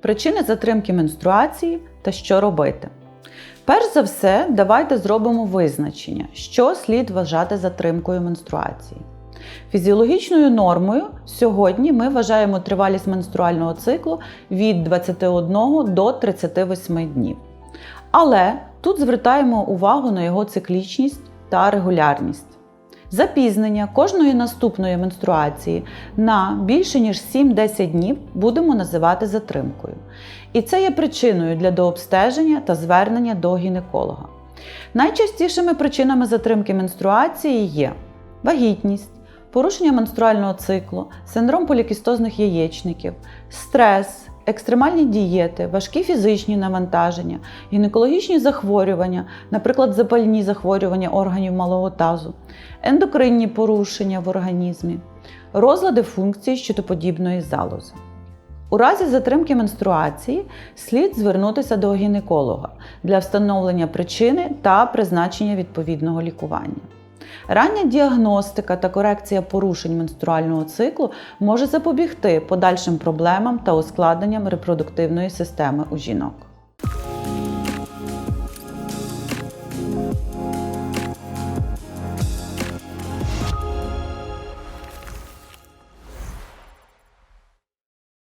Причини затримки менструації та що робити. Перш за все, давайте зробимо визначення, що слід вважати затримкою менструації. Фізіологічною нормою сьогодні ми вважаємо тривалість менструального циклу від 21 до 38 днів. Але тут звертаємо увагу на його циклічність та регулярність. Запізнення кожної наступної менструації на більше ніж 7-10 днів будемо називати затримкою. І це є причиною для дообстеження та звернення до гінеколога. Найчастішими причинами затримки менструації є вагітність, порушення менструального циклу, синдром полікістозних яєчників, стрес, екстремальні дієти, важкі фізичні навантаження, гінекологічні захворювання, наприклад, запальні захворювання органів малого тазу, ендокринні порушення в організмі, розлади функції щитоподібної залози. У разі затримки менструації слід звернутися до гінеколога для встановлення причини та призначення відповідного лікування. Рання діагностика та корекція порушень менструального циклу може запобігти подальшим проблемам та ускладненням репродуктивної системи у жінок.